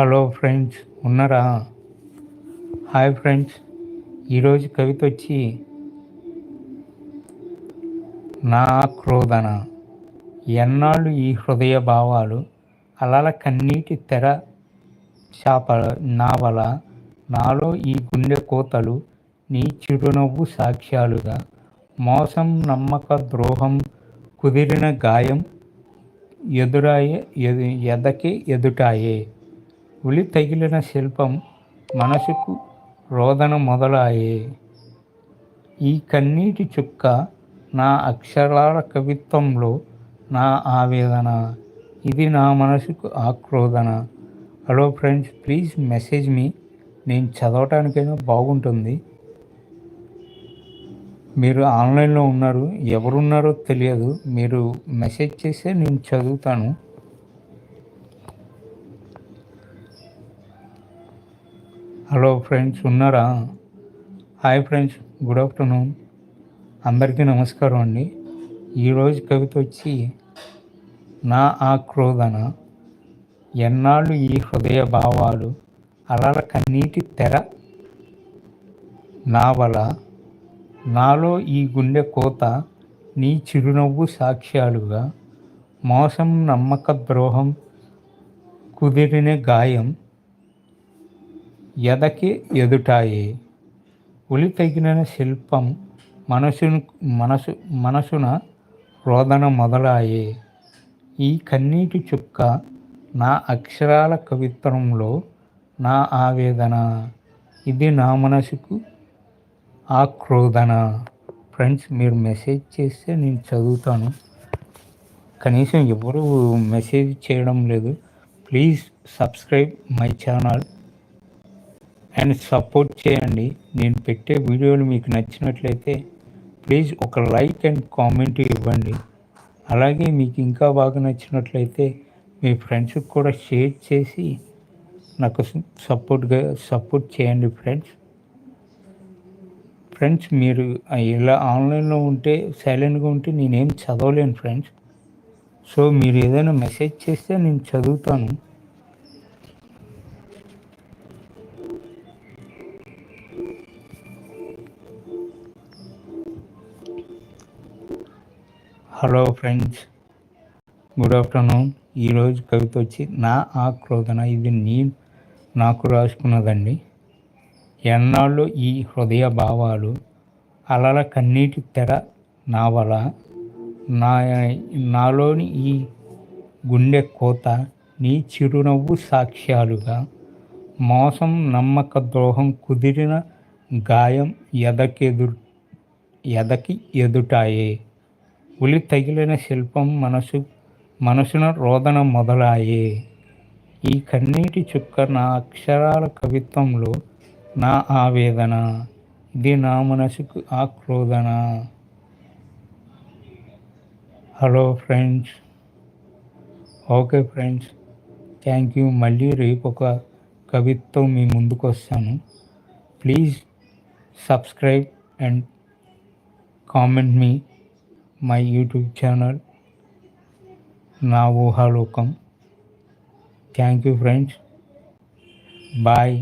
Hello friends ఉన్నారా? Hi friends ఈరోజు కవిత వచ్చి నా క్రోధన. ఎన్నాళ్ళు ఈ హృదయ భావాలు అలల కన్నీటి తెర చాప నావల నాలో ఈ గుండె కోతలు నీ చిరునవ్వు సాక్ష్యాలుగా. మోసం నమ్మక ద్రోహం కుదిరిన గాయం ఎదురాయే ఎదకి ఎదుటాయే. ఉలి తగిలిన శిల్పం మనసుకు రోదన మొదలాయే ఈ కన్నీటి చుక్క నా అక్షరాల కవిత్వంలో నా ఆవేదన. ఇది నా మనసుకు ఆక్రోదన. Hello friends please message me. నేను చదవటానికైనా బాగుంటుంది. మీరు ఆన్లైన్లో ఉన్నారు ఎవరున్నారో తెలియదు. మీరు మెసేజ్ చేస్తే నేను చదువుతాను. హలో ఫ్రెండ్స్ ఉన్నారా? Hi friends good afternoon. అందరికీ నమస్కారం అండి. ఈరోజు కవిత వచ్చి నా ఆక్రోధన ఎన్నాళ్ళు ఈ హృదయ భావాలు అలల కన్నీటి తెర నావల నాలో ఈ గుండె కోత నీ చిరునవ్వు సాక్ష్యాలుగా మోసం నమ్మక ద్రోహం కుదిరిన గాయం ఎదకి ఎదుటాయి. ఉలి తగిన శిల్పం మనసును మనసు మనసున రోదన మొదలాయి. ఈ కన్నీటి చుక్క నా అక్షరాల కవిత్వంలో నా ఆవేదన. ఇది నా మనసుకు ఆక్రోధన ఫ్రెండ్స్ మీరు మెసేజ్ చేస్తే నేను చదువుతాను. కనీసం ఎవరు మెసేజ్ చేయడం లేదు. Please subscribe my channel. And support చేయండి. నేను పెట్టే వీడియోలు మీకు నచ్చినట్లయితే ప్లీజ్ ఒక లైక్ అండ్ కామెంట్ ఇవ్వండి. అలాగే మీకు ఇంకా బాగా నచ్చినట్లయితే మీ ఫ్రెండ్స్కి కూడా షేర్ చేసి నాకు సపోర్ట్గా సపోర్ట్ చేయండి ఫ్రెండ్స్ ఫ్రెండ్స్ మీరు ఇలా ఆన్లైన్లో ఉంటే సైలెంట్గా ఉంటే నేనేం చదవలేను ఫ్రెండ్స్ సో మీరు ఏదైనా మెసేజ్ చేస్తే నేను చదువుతాను. హలో ఫ్రెండ్స్ గుడ్ ఆఫ్టర్నూన్ ఈరోజు కవిత వచ్చి నా ఆక్రోధన ఇది నేను నాకు రాసుకున్నదండి. ఎన్నాళ్ళు ఈ హృదయ భావాలు అలల కన్నీటి తెర నావల నా నాలోని ఈ గుండె కోత నీ చిరునవ్వు సాక్ష్యాలుగా మోసం నమ్మక ద్రోహం కుదిరిన గాయం ఎదకెదు ఎదకి ఎదుటాయే. ఉలి తగిలిన శిల్పం మనసు మనసున రోదన మొదలాయే. ఈ కన్నీటి చుక్క నా అక్షరాల కవిత్వంలో నా ఆవేదన. ఇది నా మనసుకు ఆక్రోదన. Hello friends. Okay friends. Thank you. మళ్ళీ రేపు ఒక కవిత్వం మీ ముందుకు వస్తాను. ప్లీజ్ సబ్స్క్రైబ్ అండ్ కామెంట్ మీ. మై యూట్యూబ్ ఛానల్ నా ఊహాలోకం థ్యాంక్ యూ ఫ్రెండ్స్ బాయ్